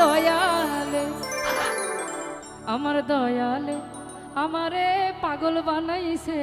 দয়ালে আমার দয়ালে আমারে পাগল বানাইছে।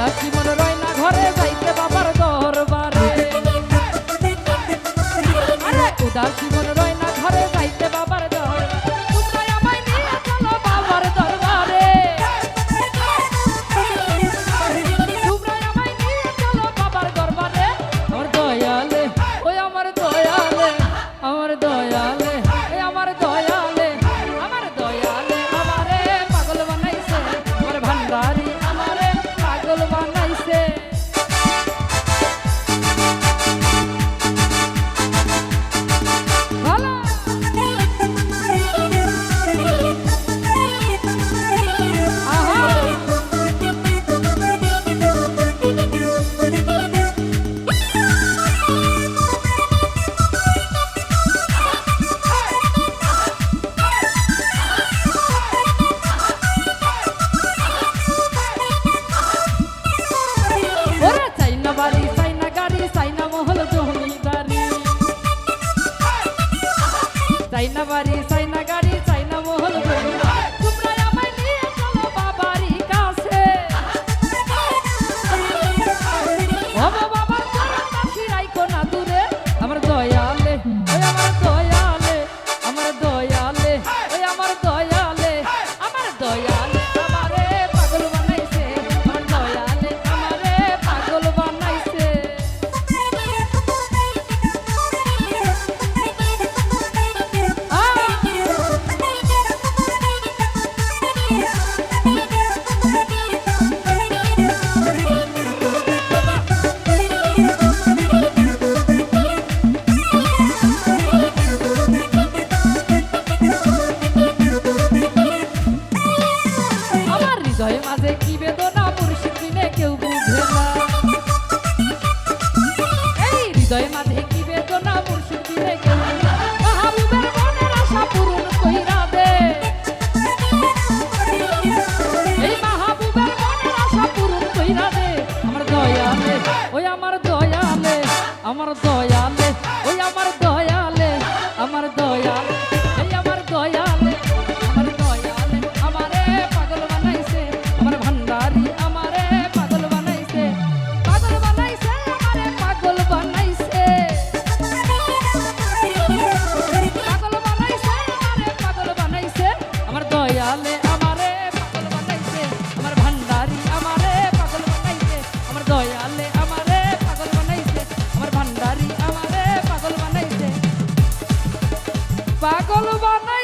সাক্ষী মন রয় না ঘরে যাইতে বাবার দরবারে। উদাসী মন রয় না ঘরে যাইতে বাবার দরবারে। হৃদয় মাঝে কি বেদনা মুর্শিদ দিনে কেউ বুঝে না। এই হৃদয় মাঝে কি বেদনা মুর্শিদ দিনে কেউ আমার আমার দয়ালে আমার দয়ালে। পাগল বানাই